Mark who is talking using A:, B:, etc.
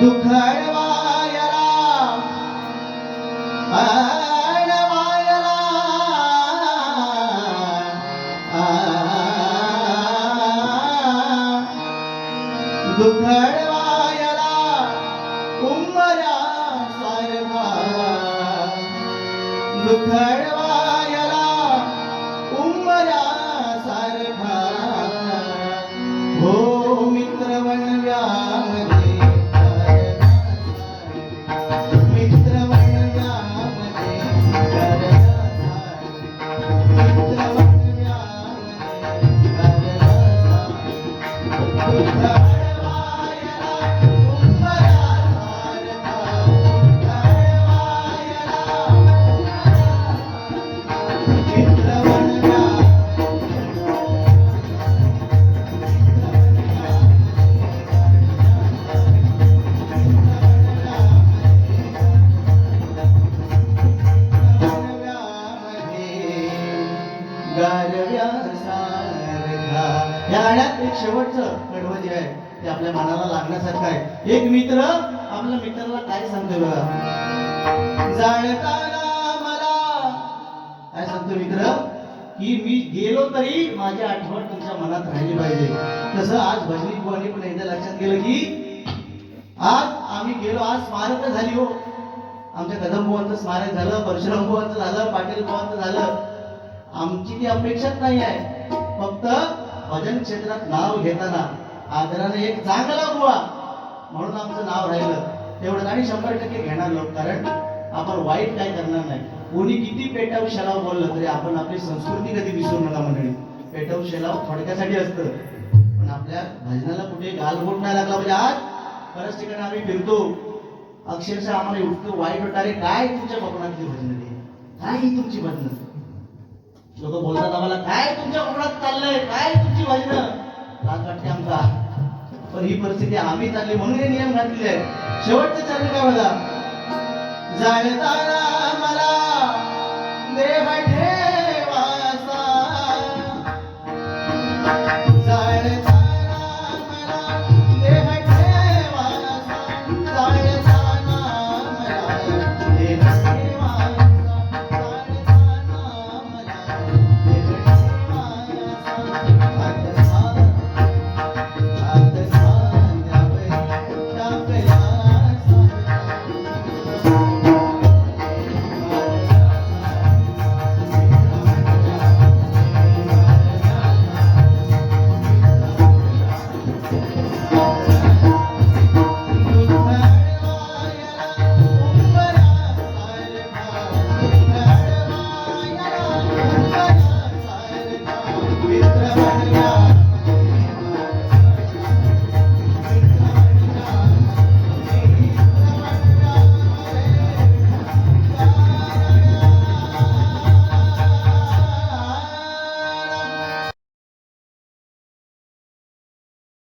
A: दुखडवायला अडवायला दुखडवायला उमऱ्या सारखा दुखडवायला गाण्यात एक शेवटचं कडवं जे आहे ते आपल्या मनाला लागण्यासारखं आहे. एक मित्र आपल्या मित्राला काय सांगतो बघा? जाणताना मला काय सांगतो मित्र? की मी गेलो तरी माझी आठवण तुमच्या मनात राहिली पाहिजे. तसं आज भजनी बुवानी पण एकदा लक्षात गेलं की आज आम्ही गेलो आज स्मारक झाली हो. आमच्या कदम बुवांचं स्मारक झालं परशुराम बुवांचं झालं पाटील बुवांचं झालं. आमची ती अपेक्षाच नाही आहे. फक्त भजन क्षेत्रात नाव घेताना आदराने एक चांगला बुवा म्हणून आमचं नाव राहिलं. तेवढं आणि शंभर टक्के घेणार लोक कारण आपण वाईट काय करणार नाही. कोणी किती पेटाव शेलाव बोललं तरी आपण आपली संस्कृती कधी विसरू नका मंडळी. पेटाव शेलाव थोडक्यासाठी असतं. पण आपल्या भजनाला कुठे गालबोट नाही लागला म्हणजे आज बऱ्याच ठिकाणी आम्ही फिरतो. अक्षरशः आम्हाला इतकं वाईट वाटणारे काय तुमच्या कोकणातली भजन काय ही तुमची भजनं? लोक बोलतात आम्हाला काय तुमच्या कोकणात चाललंय? काय तुमची भजनं लाज वाटते आमचा. पण ही परिस्थिती आम्ही चालली म्हणून हे नियम घातलेले आहेत. शेवटचे चरण काय बघा? जाणताना मला I'm